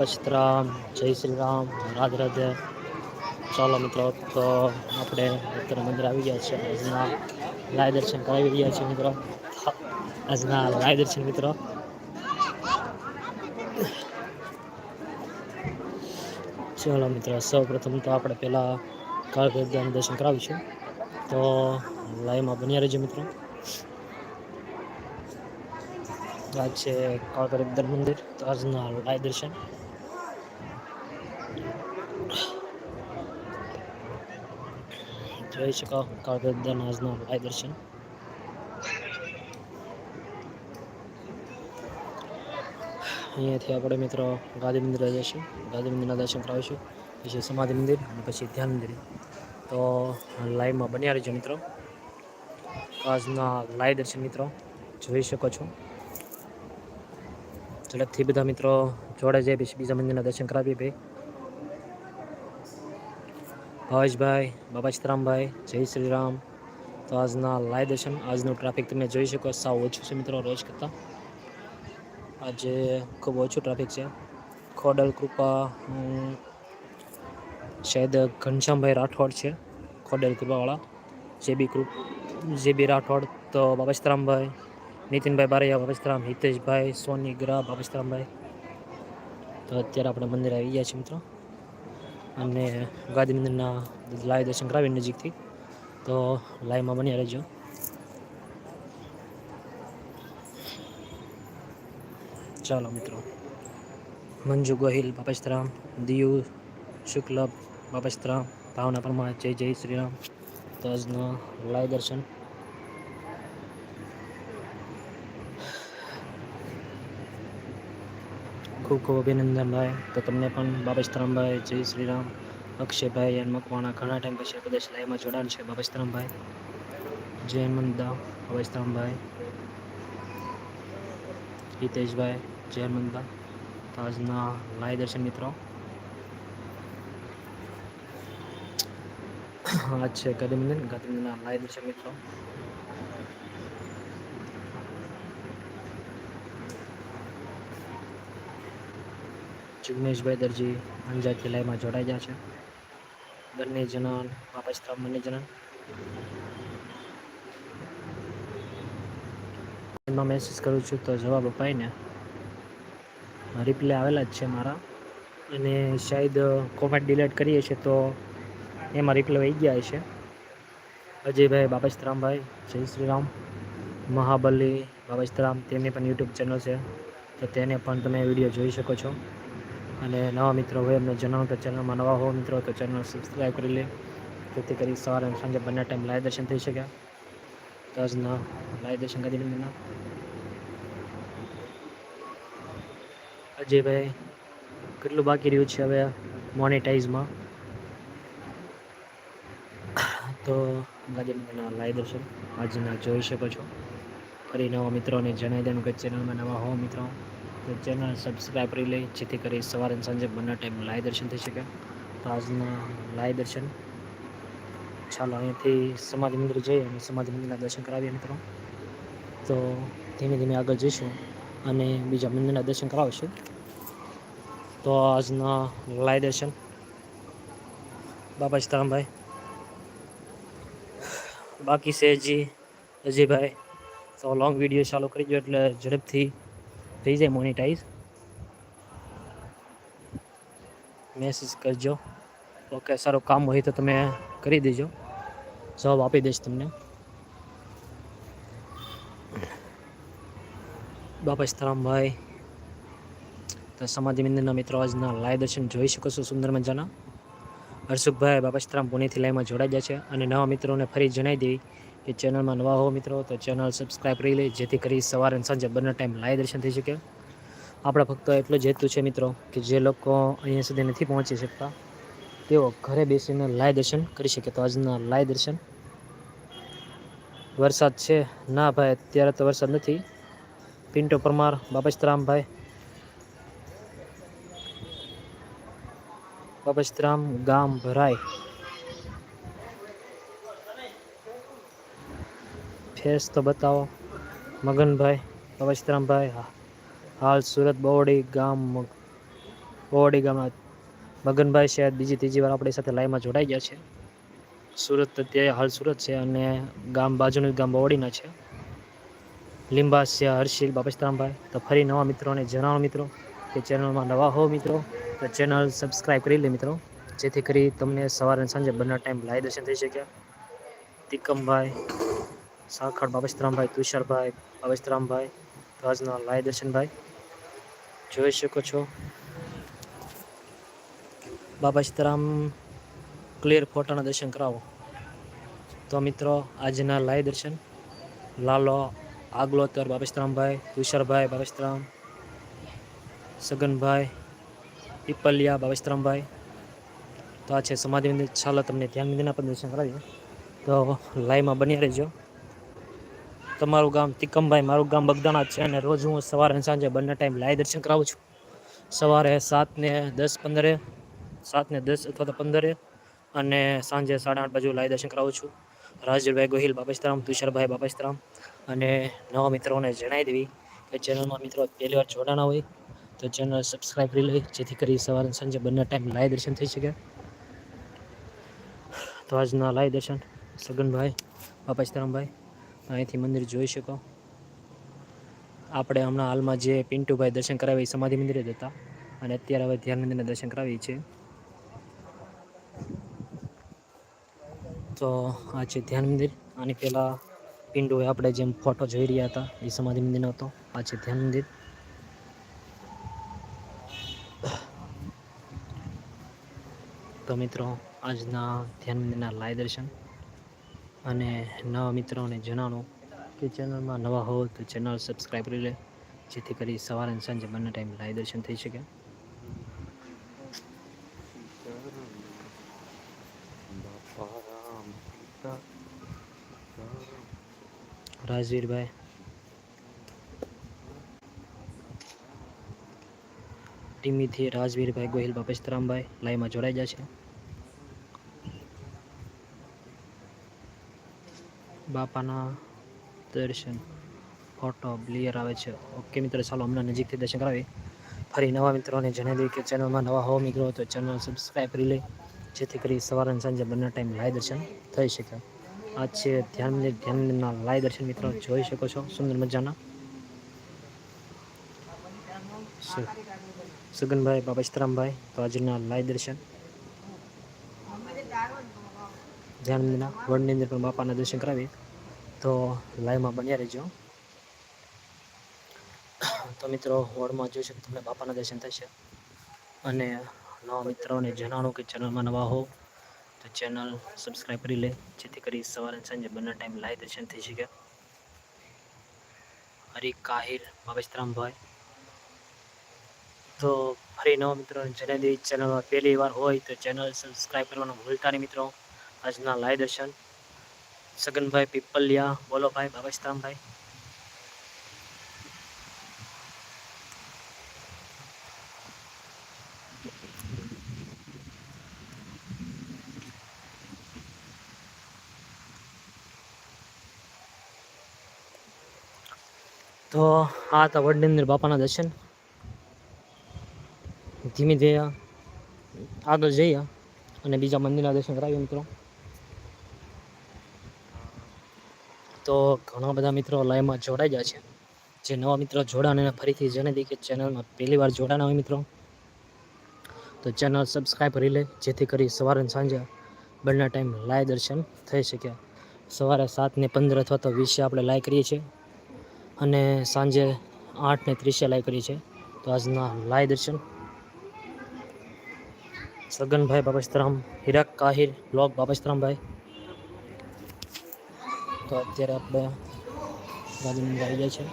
અસ્તરામ જય શ્રી રામ, રાધે રાધે. ચાલો મિત્રો, તો આપણે અત્યારે મંદિર આવી ગયા છે. આજના લાય દર્શન કરાવી રહ્યા છીએ મિત્રો. આજના લાય દર્શન મિત્રો. ચાલો મિત્રો સૌ પ્રથમ તો આપણે પહેલાં કાળભેદાનું દર્શન કરાવીશું. તો લાયમાં બન્યા રહેજો મિત્રો. આજ છે કાળગર મંદિર. તો આજના લાય દર્શન. જોઈ શકો કાળગદાન આજના લાય દર્શન અહીંયાથી આપણે મિત્રો ગાંધી મંદિર જઈશું ગાંધી મંદિરના દર્શન કરાવીશું પછી સમાધિ મંદિર અને પછી ધ્યાન મંદિર તો લાઈવમાં બન્યા રહેજો મિત્રો આજના લાઈવ દર્શન મિત્રો જોઈ શકો છો ઝડપથી બધા મિત્રો જોડે જાય પછી બીજા મંદિરના દર્શન કરાવીએ ભાઈ ભાવેશભાઈ બાબા સીતારામભાઈ જય શ્રી રામ તો આજના લાઈવ દર્શન, આજનું ટ્રાફિક તમે જોઈ શકો, સાવ ઓછું છે મિત્રો રોજ કરતાં. આજે ખૂબ ઓછું ટ્રાફિક છે. ખોડલ, કૃપા શાયદ ઘનશ્યામભાઈ રાઠોડ છે, ખોડલ કૃપાવાળા. જે બી કૃપ, જે બી રાઠોડ, તો બાબસ્તરામભાઈ નીતિનભાઈ બારૈયા બાબસ્તરામ હિતેશભાઈ, સોની ગ્રા બાબસ્તરામભાઈ તો અત્યારે આપણે મંદિર આવી ગયા છીએ મિત્રો. અને ગાંધી મંદિરના લાઈવ દર્શન કરાવી નજીકથી. તો લાઈવમાં બની રહેજો. ચાલો મિત્રો. મંજુ ગોહિલ બાપસ્તરામ દિયુ શુક્લ બાપસ્તરામ ભાવના પરમાર, જય જય શ્રીરામ તજના લાઈવ દર્શન ખૂબ ખૂબ અભિનંદન ભાઈ. તો તમને પણ બાબસ્તરામભાઈ જય શ્રીરામ, અક્ષયભાઈ અને મકવાણા ઘણા ટાઈમ પછી પ્રદેશ લાઈવમાં જોડાણ છે. બાબસ્તરામભાઈ જય મંદા બાબસ્તરામભાઈ હિતેશભાઈ, જય મંદા આજના લાઈ દર્શન મિત્રો આજ છે ગદમંદન ગદમંદનના લાઈ દર્શન મિત્રો. જિગ્નેશભાઈ દરજી અંજારથી લાઈમાં જોડાઈ ગયા છે. બંને જણા બાપા બંને એમાં મેસેજ કરું છું તો જવાબ અપાઈને રિપ્લે આવેલા જ છે મારા. અને શાયદ કોમેન્ટ ડિલેટ કરીએ છીએ તો એમાં રિપ્લે આવી ગયા છે અજયભાઈ બાબસ્તરામભાઈ જય શ્રી રામ. મહાબલી બાબસ્તરામ તેમની પણ યુટ્યુબ ચેનલ છે. તો તેને પણ તમે વીડિયો જોઈ શકો છો. અને નવા મિત્રો હોય, એમને જણાવું તો ચેનલમાં નવા હો મિત્રો, તો ચેનલ સબસ્ક્રાઈબ કરી લે. જેથી કરી સવારે અને સાંજે બંને ટાઈમ લાઈવ દર્શન થઈ શકે. તો આજના લાઈવ દર્શન કરી મંદિરના અજયભાઈ, કેટલું બાકી રહ્યું છે હવે મોનેટાઇઝમાં તો ગાંધીનગરના લાઈવ દર્શન. આજના જોઈ શકો છો. ફરી નવા મિત્રોને જણાવી દેવાનું કે ચેનલમાં નવા હો મિત્રો. તો ચેનલ સબસ્ક્રાઈબ કરી લે જેથી કરી સવારે સાંજે બંને ટાઈમ લાઈવ દર્શન થઈ શકે. તો આજના લાઈવ દર્શન. ચાલો અહીંયાથી સમાધિ મંદિર જઈએ અને સમાધિ મંદિરના દર્શન કરાવીએ મિત્રો. તો ધીમે ધીમે આગળ જઈશું અને બીજા મંદિરના દર્શન કરાવશું. તો આજના લાય દર્શન. બાબા સીતારામભાઈ બાકી છે હજી અજયભાઈ. તો લોંગ વીડિયો ચાલુ કરી દો એટલે ઝડપથી થઈ જાય મોનિટાઈઝ મેસેજ કરજો. ઓકે સારું કામ હોય તો તમે કરી દેજો. જવાબ આપી દઈશ તમને. બાપા સીતારામભાઈ તો સમાધિ મંદિરના મિત્રો આજના લાઈવ દર્શન જોઈ શકો છો સુંદર મજાના. હર્ષુખભાઈ બાપા સીતારામ પુણેથી લાઈવમાં જોડાઈ ગયા છે અને નવા મિત્રોને ફરી જણાવી દઈ કે ચેનલમાં નવા હો મિત્રો, તો ચેનલ સબસ્ક્રાઈબ કરી લે, જેથી કરી સવારે અને સાંજે બંને ટાઈમ લાઈવ દર્શન થઈ શકે. આપણા ફક્ત એટલો જ હેતુ છે મિત્રો, કે જે લોકો અહીંયા સુધી નથી પહોંચી શકતા, તેઓ ઘરે બેસીને લાઈવ દર્શન કરી શકે. તો આજના લાઈવ દર્શન, વરસાદ છે, ના ભાઈ, અત્યારે તો વરસાદ નથી. પિન્ટો પરમાર, બાપસ્તરામભાઈ, બાપસ્તરામ ગામ ભરાય. ફેસ તો બતાવો. મગનભાઈ બાપસ્તરામભાઈ હાલ સુરત બોવડી ગામ બોવાડી ગામના મગનભાઈ શાયદ બીજી ત્રીજી વાર આપણી સાથે લાઈવમાં જોડાઈ ગયા છે. સુરત અત્યારે હાલ સુરત છે અને ગામ બાજુનું ગામ બોવાડીના છે. લીંબાસિયા, હર્ષિલ બાપસ્તરામભાઈ તો ફરી નવા મિત્રોને જણાવો મિત્રો કે ચેનલમાં નવા હો મિત્રો, તો ચેનલ સબસ્ક્રાઈબ કરી લે મિત્રો. જેથી કરી તમને સવારે સાંજે બંને ટાઈમ લાઈવ દર્શન થઈ શક્યા તિકમભાઈ સાખડ બાબસ્તરામભાઈ તુષારભાઈ બાબસ્તરામભાઈ રાજના લાય દર્શનભાઈ. જોઈ શકો છો. બાબસ્તરામ ક્લિયર ફોટાના દર્શન કરાવો. તો મિત્રો, આજના લાય દર્શન. લાલો, આગલોતર બાબસ્તરામભાઈ તુષારભાઈ બાબસ્તરામ સગનભાઈ, પીપલિયા બાબસ્તરામભાઈ તો આ છે સમાધિ મંદિર. ચાલો તમને ધ્યાન મંદિરના પણ દર્શન કરાવીએ. તો લાઈવમાં બની રહેજો. તમારું ગામ તિકમભાઈ, મારું ગામ બગદાણા છે અને રોજ હું સવારે સાંજે બંને ટાઈમ લાઈવ દર્શન કરાવું છું. સવારે સાત ને દસ પંદરે, સાત ને દસ અથવા તો પંદરે અને સાંજે સાડા આઠ બાજુ લાઈવ દર્શન કરાવું છું. રાજુભાઈ ગોહિલ બાપસ્તરામ તુષારભાઈ બાપસ્તરામ અને નવા મિત્રોને જણાવી દેવી કે ચેનલમાં મિત્રો પહેલી વાર જોડાણા હોય તો ચેનલ સબસ્ક્રાઈબ કરી લઈ જેથી કરી સવારે સાંજે બંને ટાઈમ લાઈવ દર્શન થઈ શકે. તો આજના લાઈવ દર્શન સગનભાઈ બાપાસ્તરામભાઈ અહીંથી મંદિર જોઈ શકો. આપણે હમણાં હાલમાં જે પિન્ટુભાઈ દર્શન કરાવી સમાધિ મંદિરે જ હતા. અને અત્યારે હવે ધ્યાન મંદિરના દર્શન કરાવીએ છીએ તો આ છે ધ્યાન મંદિર. આની પહેલાં પિંડોએ આપણે જેમ ફોટો જોઈ રહ્યા હતા એ સમાધિ મંદિરનો હતો. આ છે ધ્યાન મંદિર. તો મિત્રો, આજના ધ્યાન મંદિરના લાય દર્શન. અને નવા મિત્રોને જણાવો કે ચેનલમાં નવા હો તો ચેનલ સબસ્ક્રાઈબ કરી લે, જેથી કરી સવારે અને સાંજે બંને ટાઈમ લાઈવ દર્શન થઈ શકે. રાજવીરભાઈ. ટીમીથી રાજવીરભાઈ ગોહિલ બાપેસ્તરામભાઈ લાઈવમાં જોડાઈ જાય બાપાના દર્શન ફોટો ક્લિયર આવે છે. ઓકે મિત્રો, ચાલો હમણાં નજીકથી દર્શન કરાવી. ફરી નવા મિત્રોને જણાવી દઈએ કે ચેનલમાં નવા હો મિત્રો, તો ચેનલ સબસ્ક્રાઈબ કરી લે. જેથી કરી સવારે સાંજે બંને ટાઈમ લાય દર્શન થઈ શકે. આ છે ધ્યાન મંદિર લાય દર્શન મિત્રો, જોઈ શકો છો. સુંદર મજાના. સગનભાઈ બાબા સીતરામભાઈ, તો આજના લાય દર્શન. મંદિરના વડની અંદર પણ બાપાના દર્શન કરાવી તો લાઈવમાં બન્યા રહેજો. તો મિત્રો, વડમાં જોઈ શકો તમને બાપાના દર્શન થશે. અને નવા મિત્રોને જણાવો કે ચેનલમાં નવા હો, તો ચેનલ સબસ્ક્રાઈબ કરી લે. જેથી કરી સવારે સાંજે બંને ટાઈમ લાઈવ દર્શન થઈ શકે. હરી કાહિર ભાવેશરામભાઈ તો ફરી નવા મિત્રો જણાવી ચેનલમાં પહેલી વાર હોય તો ચેનલ સબસ્ક્રાઈબ કરવાનું ભૂલતા નહીં મિત્રો. આજના લાઈ દર્શન. સગનભાઈ પીપલિયા, બોલો ભાઈ બાબસ્તરામભાઈ તો આ હતા વડનીંદર બાપાના દર્શન. ધીમે ધીમે આગળ જઈએ અને બીજા મંદિરના દર્શન કરાવીએ મિત્રો. તો ઘણા બધા મિત્રો લાઈવમાં જોડાઈ ગયા છે. જે નવા મિત્રો જોડાણ અને ફરીથી જણાવી કે ચેનલમાં પહેલી વાર જોડાના હોય મિત્રો, તો ચેનલ સબસ્ક્રાઈબ કરી લે, જેથી કરી સવારે સાંજે બંને ટાઈમ લાઈવ દર્શન થઈ શકે. સવારે સાતને પંદર અથવા તો વીસે આપણે લાઈવ કરીએ છીએ અને સાંજે આઠ ને ત્રીસે લાઈવ કરીએ છીએ. તો આજના લાઈવ દર્શન. સગનભાઈ બાબસ્તરામ હિરાક કાહિર બ્લોગ બાબસ્તરામભાઈ તો અત્યારે આપણે ગાંધીનગર આવી જાય છે.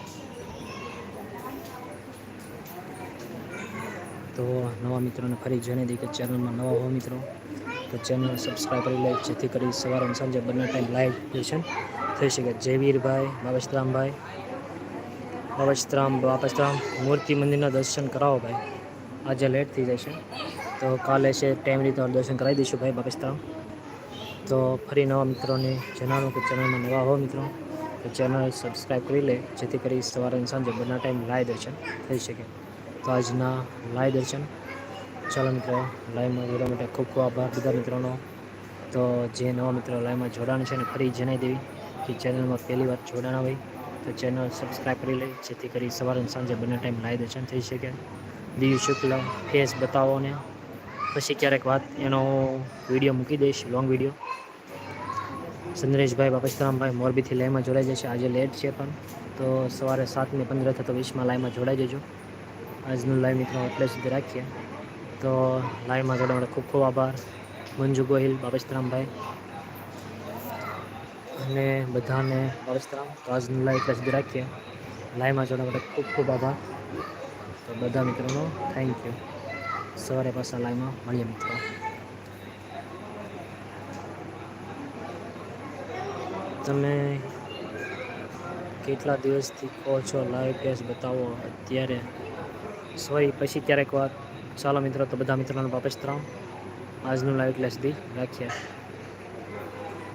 તો નવા મિત્રોને ફરી જણાવી દઈએ કે ચેનલમાં નવા હો મિત્રો, તો ચેનલ સબસ્ક્રાઈબ કરી લે, જેથી કરી સવારે અને સાંજે બંને ટાઈમ લાઈવ દર્શન થઈ શકે. જયવીરભાઈ બાબસ્તરામભાઈ બાબસ્તરામ બાબસ્તરામ મૂર્તિ મંદિરના દર્શન કરાવો ભાઈ. આજે લેટ થઈ જશે તો કાલે છે ટાઈમ રીતે દર્શન કરાવી દઈશું ભાઈ બાબસ્તરામ તો ફરી નવા મિત્રોને જણાવો કે ચેનલમાં નવા હો મિત્રો, તો ચેનલ સબસ્ક્રાઈબ કરી લે, જેથી કરી સવારે સાંજે બંને ટાઈમ લાય દર્શન થઈ શકે. તો આજના લાય દર્શન. ચાલો મિત્રો, લાઈવમાં જોડવા માટે ખૂબ ખૂબ આભાર બધા મિત્રોનો. તો જે નવા મિત્રો લાઈવમાં જોડાણ છે ને ફરી જણાવી દેવી કે ચેનલમાં પહેલી વાર જોડાણ હોય, તો ચેનલ સબસ્ક્રાઈબ કરી લે, જેથી કરી સવારે સાંજે બંને ટાઈમ લાય દર્શન થઈ શકે. દિવ્ય શુક્લ, ફેસ બતાવો ને. પછી ક્યારેક વાત, એનો વીડિયો મૂકી દઈશ લોંગ વીડિયો સંદ્રેશભાઈ બાપસ્તરામભાઈ મોરબીથી લાઈવમાં જોડાઈ જશે. આજે લેટ છે પણ, તો સવારે સાતને પંદર થતો વીસમાં લાઈમાં જોડાઈ જજો. આજનું લાઈવ મિત્રો એટલે સુધી રાખીએ. તો લાઈવમાં જોડવા માટે ખૂબ ખૂબ આભાર. મંજુ ગોહિલ બાપસ્તરામભાઈ અને બધાને બાપસ્તરામ તો આજનું લાઈવ એટલે સુધી રાખીએ. લાઈવમાં જોડવા માટે ખૂબ ખૂબ આભાર. તો બધા મિત્રોનો થેન્ક યુ સવારે પાછા લાઈવમાં મળીએ મિત્રો. તમે કેટલા દિવસથી કહો છો લાઈવ કેસ બતાવો? અત્યારે સોરી પછી ક્યારેક વાત. ચાલો મિત્રો, તો બધા મિત્રોને વાપસ ત્રણ. આજનું લાઈવ એટલે સુધી રાખીએ.